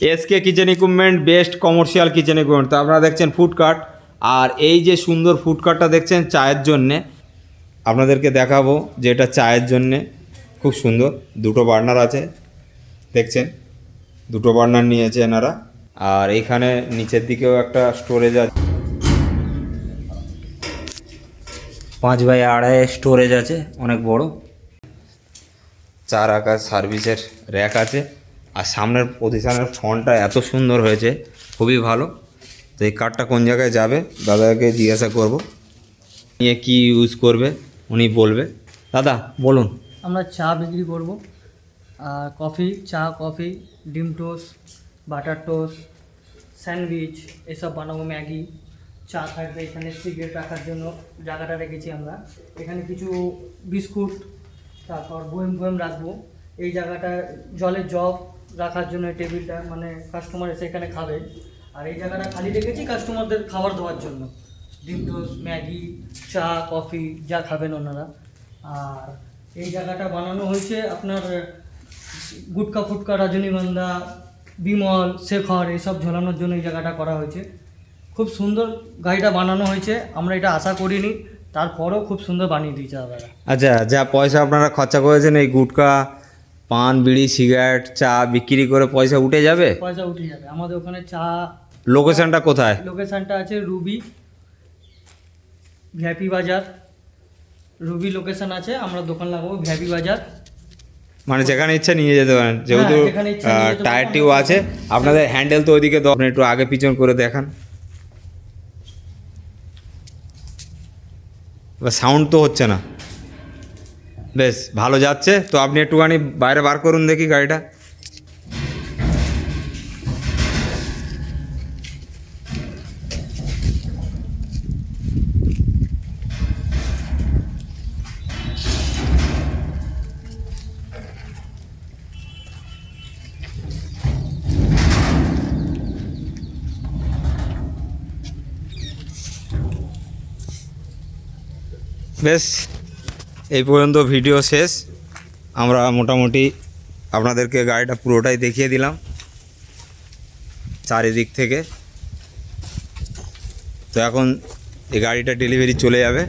SK kitchen equipment best commercial kitchen equipment তো আপনারা দেখছেন ফুডকার্ট আর এই যে সুন্দর ফুডকার্টটা দেখছেন চায়ের জন্যে, আপনাদেরকে দেখাবো যে এটা চায়ের জন্যে খুব সুন্দর। দুটো বার্নার আছে, দেখছেন? দুটো বার্নার নিয়েছে এনারা। আর এইখানে নিচের দিকেও একটা স্টোরেজ আছে। পাঁচ বাই আড়াই স্টোরেজ আছে, অনেক বড়। চার আকার সার্ভিসের র্যাক আছে। আর সামনের পজিশনের ফ্রন্টটা এত সুন্দর হয়েছে, খুবই ভালো। তো এই কার্ডটা কোন জায়গায় যাবে, দাদাকে জিজ্ঞাসা করব। নিয়ে কি ইউজ করবে, উনি বলবে। দাদা, বলুন। আমরা চা বিক্রি করব। আর কফি চা কফি ডিম টোস্ট বাটার টোস্ট স্যান্ডউইচ এসব বানাবো ম্যাগি। চা থাকবে এখানে সিগারেট রাখার জন্য জায়গাটা রেখেছি আমরা। এখানে কিছু বিস্কুট, তারপর বয়েম বয়েম রাখব। এই জায়গাটা জলের জগ রাখার জন্য টেবিলটা মানে কাস্টমার এসে এখানে খাবে। আর এই জায়গাটা খালি রেখেছি কাস্টমারদের খাবার দেওয়ার জন্য। ডিম টোস্ট, ম্যাগি, চা, কফি, যা খাবেন ওনারা। আর এই জায়গাটা বানানো হয়েছে আপনার, গুটকা ফুটকা রজনীগন্ধা বিমল, শেখর, এইসব ঝোলানোর জন্য এই জায়গাটা করা হয়েছে। খুব সুন্দর গাড়িটা বানানো হয়েছে, আমরা এটা আশা করিনি। তারপরেও খুব সুন্দর বানিয়ে দিয়েছে আচ্ছা যা পয়সা আপনারা খরচা করেছেন এই গুটকা পান বিড়ি সিগারেট চা বিক্রি করে পয়সা উঠে যাবে? পয়সা উঠে যাবে। আমাদের ওখানে চা লোকেশনটা কোথায়? লোকেশনটা আছে রুবি ভিআইপি বাজার। রুবি লোকেশন আছে আমরা দোকান লাগাবো ভিআইপি বাজার। মানে যেখানে ইচ্ছা নিয়ে যেতে পারেন। যেহেতু হ্যাঁ, যেখানে ইচ্ছা নিয়ে যেতে পারেন। টায়ার টিউ আছে আপনাদের হ্যান্ডেল তো ওইদিকে একটু আগে পিছন করে দেখান। সাউন্ড তো হচ্ছে না। বেশ ভালো যাচ্ছে তো আপনি একটুখানি বাইরে বার করুন দেখি গাড়িটা বেশ এই পর্যন্ত ভিডিও শেষ। আমরা মোটামুটি আপনাদেরকে গাড়িটা পুরোটাই দেখিয়ে দিলাম। চারিদিক থেকে। তো এখন এই গাড়িটা ডেলিভারি চলে যাবে।